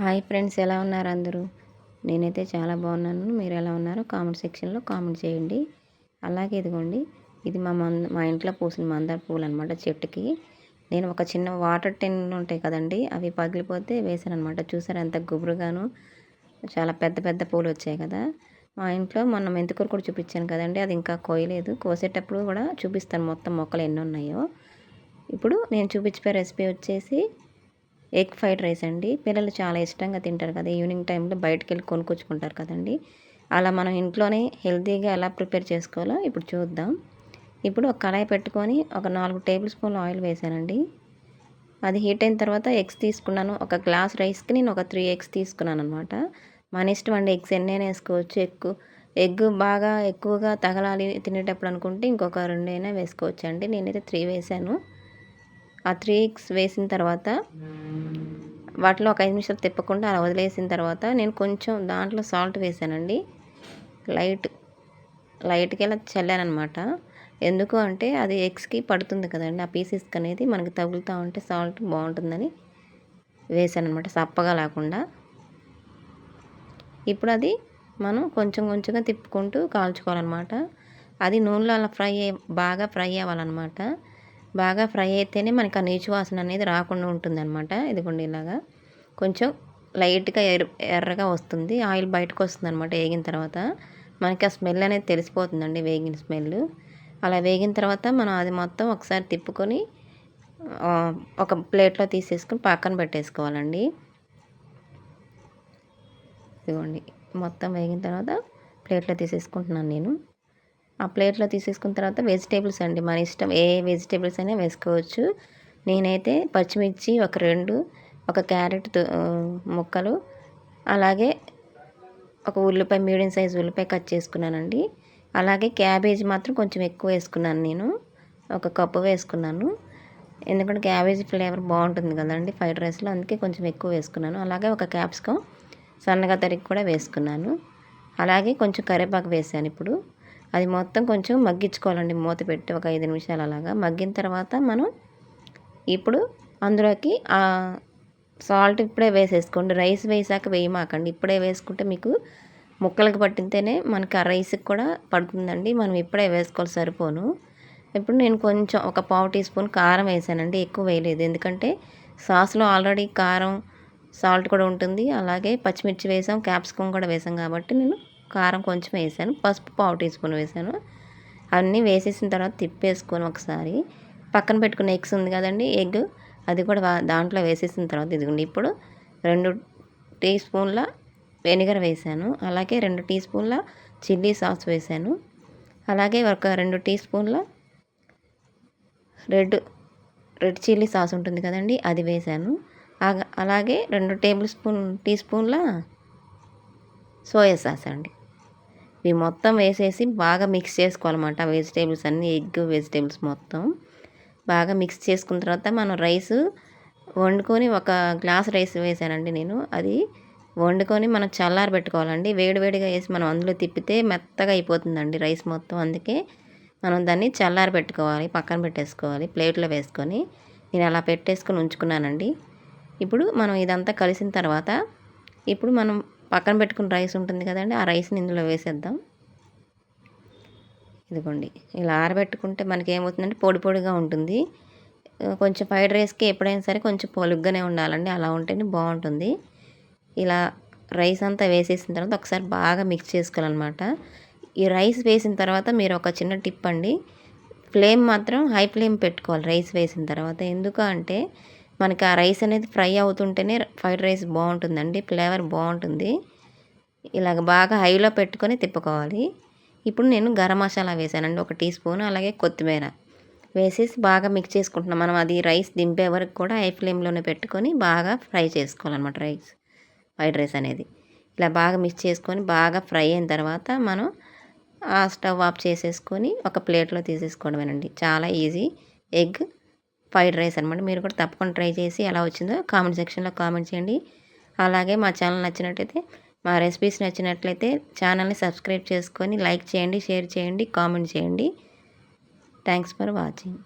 Hi friends ఎలా ఉన్నారు అందరూ? నేనైతే చాలా బాగున్నాను. మీరు ఎలా ఉన్నారో? కామెంట్ సెక్షన్లో కామెంట్ చేయండి. అలాగే ఇదిగోండి ఇది మా మంద మా ఇంట్లో పూసిన మందార పూలు అనమాట చెట్టుకి. నేను ఒక చిన్న వాటర్ టెన్ ఉంటాయి కదండి అవి పగిలిపోతే వేసాను అనమాట చూసారు ఎంత గుబురుగాను? చాలా పెద్ద పెద్ద పూలు వచ్చాయి కదా. మా ఇంట్లో మొన్న మెంతికూర కూడా చూపించాను కదండి అది ఇంకా కోయలేదు. కోసేటప్పుడు కూడా చూపిస్తాను మొత్తం మొక్కలు ఎన్ని ఉన్నాయో. ఇప్పుడు నేను చూపించే రెసిపీ వచ్చేసి ఎగ్ ఫ్రైడ్ రైస్ అండి. పిల్లలు చాలా ఇష్టంగా తింటారు కదా ఈవినింగ్ టైంలో బయటకు వెళ్ళి కొనుక్కొచ్చుకుంటారు కదండి. అలా మనం ఇంట్లోనే హెల్తీగా ఎలా ప్రిపేర్ చేసుకోవాలో ఇప్పుడు చూద్దాం. ఇప్పుడు ఒక కళాయి పెట్టుకొని ఒక నాలుగు టేబుల్ స్పూన్లు ఆయిల్ వేసానండి అది హీట్ అయిన తర్వాత ఎగ్స్ తీసుకున్నాను. ఒక గ్లాస్ రైస్కి నేను ఒక త్రీ ఎగ్స్ తీసుకున్నాను అనమాట మన ఇష్టం అండి ఎగ్స్ ఎన్నైనా వేసుకోవచ్చు. ఎక్కువ ఎగ్ బాగా ఎక్కువగా తగలాలి తినేటప్పుడు అనుకుంటే ఇంకొక రెండైనా వేసుకోవచ్చు అండి నేనైతే త్రీ వేసాను ఆ త్రీ ఎగ్స్ వేసిన తర్వాత వాటిలో ఒక ఐదు నిమిషాలు తిప్పకుండా అలా వదిలేసిన తర్వాత నేను కొంచెం దాంట్లో సాల్ట్ వేసానండి. లైట్ లైట్గా ఇలా చల్లానమాట ఎందుకు అంటే అది ఎగ్స్కి పడుతుంది కదండి ఆ పీసెస్కి అనేది మనకి తగులుతూ ఉంటే సాల్ట్ బాగుంటుందని వేసాను అనమాట సప్పగా లేకుండా. ఇప్పుడు అది మనం కొంచెం కొంచెంగా తిప్పుకుంటూ కాల్చుకోవాలన్నమాట అది నూనెలో అలా ఫ్రై బాగా ఫ్రై అవ్వాలన్నమాట బాగా ఫ్రై అయితేనే మనకి ఆ నీచు వాసన అనేది రాకుండా ఉంటుంది అనమాట ఇదిగోండి ఇలాగా. కొంచెం లైట్గా ఎర్ర ఎర్రగా వస్తుంది. ఆయిల్ బయటకు వస్తుంది అనమాట వేగిన తర్వాత. మనకి ఆ స్మెల్ అనేది తెలిసిపోతుందండి వేగిన స్మెల్. అలా వేగిన తర్వాత మనం అది మొత్తం ఒకసారి తిప్పుకొని ఒక ప్లేట్లో తీసేసుకొని పక్కన పెట్టేసుకోవాలండి. ఇదిగోండి. మొత్తం వేగిన తర్వాత ప్లేట్లో తీసేసుకుంటున్నాను నేను. ఆ ప్లేట్లో తీసేసుకున్న తర్వాత వెజిటేబుల్స్ అండి మన ఇష్టం. ఏ వెజిటేబుల్స్ అయినా వేసుకోవచ్చు. నేనైతే పచ్చిమిర్చి ఒక రెండు ఒక క్యారెట్ ముక్కలు అలాగే ఒక ఉల్లిపాయ మీడియం సైజ్ ఉల్లిపాయ కట్ చేసుకున్నానండి. అలాగే క్యాబేజీ మాత్రం కొంచెం ఎక్కువ వేసుకున్నాను నేను. ఒక కప్పు వేసుకున్నాను. ఎందుకంటే క్యాబేజీ ఫ్లేవర్ బాగుంటుంది కదండి ఫ్రైడ్ రైస్లో అందుకే కొంచెం ఎక్కువ వేసుకున్నాను. అలాగే ఒక క్యాప్సికం సన్నగా తరిగి కూడా వేసుకున్నాను. అలాగే కొంచెం కరివేపాకు వేసాను ఇప్పుడు. అది మొత్తం కొంచెం మగ్గించుకోవాలండి. మూత పెట్టి ఒక ఐదు నిమిషాలు అలాగా మగ్గిన తర్వాత మనం ఇప్పుడు అందులోకి సాల్ట్ ఇప్పుడే వేసేసుకోండి. రైస్ వేసాక వేయమాకండి. ఇప్పుడే వేసుకుంటే మీకు ముక్కలకు పట్టితేనే మనకి ఆ రైస్కి కూడా పడుతుందండి. మనం ఇప్పుడే వేసుకోవాలి సరిపోను. ఇప్పుడు నేను కొంచెం ఒక పావు టీ స్పూన్ కారం వేసానండి. ఎక్కువ వేయలేదు. ఎందుకంటే సాస్లో ఆల్రెడీ కారం సాల్ట్ కూడా ఉంటుంది. అలాగే పచ్చిమిర్చి వేసాం క్యాప్సికమ్ కూడా వేసాం కాబట్టి నేను కారం కొంచెం వేసాను. పసుపు పావు టీ స్పూన్ వేసాను. అన్నీ వేసేసిన తర్వాత తిప్పేసుకొని ఒకసారి. పక్కన పెట్టుకున్న ఎగ్స్ ఉంది కదండి ఎగ్. అది కూడా దాంట్లో వేసేసిన తర్వాత ఇదిగోండి. ఇప్పుడు రెండు టీ స్పూన్ల వెనిగర్ వేసాను. అలాగే రెండు టీ స్పూన్ల చిల్లీ సాస్ వేసాను. అలాగే ఒక రెండు టీ స్పూన్ల రెడ్ రెడ్ చిల్లీ సాస్ ఉంటుంది కదండి అది వేసాను. అలాగే రెండు టేబుల్ స్పూన్ టీ స్పూన్ల సోయా సాస్ అండి. ఇవి మొత్తం వేసేసి బాగా మిక్స్ చేసుకోవాలన్నమాట. వెజిటేబుల్స్ అన్నీ ఎగ్ వెజిటేబుల్స్ మొత్తం బాగా మిక్స్ చేసుకున్న తర్వాత మనం రైస్ వండుకొని ఒక గ్లాస్ రైస్ వేసానండి నేను. అది వండుకొని మనం చల్లారి పెట్టుకోవాలండి. వేడివేడిగా వేసి మనం అందులో తిప్పితే మెత్తగా అయిపోతుందండి రైస్ మొత్తం. అందుకే మనం దాన్ని చల్లారి పెట్టుకోవాలి పక్కన పెట్టేసుకోవాలి ప్లేట్లో వేసుకొని. నేను అలా పెట్టేసుకొని ఉంచుకున్నానండి. ఇప్పుడు మనం ఇదంతా కలిసిన తర్వాత ఇప్పుడు మనం పక్కన పెట్టుకున్న రైస్ ఉంటుంది కదండి ఆ రైస్ని ఇందులో వేసేద్దాం. ఇదిగోండి ఇలా ఆరబెట్టుకుంటే మనకి ఏమవుతుందంటే పొడి పొడిగా ఉంటుంది. కొంచెం ఫ్రైడ్ రైస్కి ఎప్పుడైనా సరే కొంచెం పొలుగ్గానే ఉండాలండి అలా ఉంటేనే బాగుంటుంది. ఇలా రైస్ అంతా వేసేసిన తర్వాత ఒకసారి బాగా మిక్స్ చేసుకోవాలన్నమాట. ఈ రైస్ వేసిన తర్వాత మీరు ఒక చిన్న టిప్ అండి ఫ్లేమ్ మాత్రం హై ఫ్లేమ్ పెట్టుకోవాలి రైస్ వేసిన తర్వాత. ఎందుకు అంటే మనకి ఆ రైస్ అనేది ఫ్రై అవుతుంటేనే ఫ్రైడ్ రైస్ బాగుంటుందండి ఫ్లేవర్ బాగుంటుంది. ఇలాగ బాగా హైలో పెట్టుకొని తిప్పుకోవాలి. ఇప్పుడు నేను గరం మసాలా వేసానండి ఒక టీ స్పూన్ అలాగే కొత్తిమీర వేసేసి బాగా మిక్స్ చేసుకుంటున్నాం. మనం అది రైస్ దింపే వరకు కూడా హై ఫ్లేమ్లోనే పెట్టుకొని బాగా ఫ్రై చేసుకోవాలన్నమాట రైస్ ఫ్రైడ్ రైస్ అనేది. ఇలా బాగా మిక్స్ చేసుకొని బాగా ఫ్రై అయిన తర్వాత మనం ఆ స్టవ్ ఆఫ్ చేసేసుకొని ఒక ప్లేట్లో తీసేసుకోవడమేనండి. చాలా ఈజీ. ఎగ్ ఫ్రైడ్ రైస్ అనమాట మీరు కూడా తప్పకుండా ట్రై చేసి ఎలా వచ్చిందో కామెంట్ సెక్షన్లో కామెంట్ చేయండి. అలాగే మా ఛానల్ నచ్చినట్టయితే మా రెసిపీస్ నచ్చినట్లయితే ఛానల్ని సబ్స్క్రైబ్ చేసుకొని లైక్ చేయండి షేర్ చేయండి కామెంట్ చేయండి. Thanks for watching.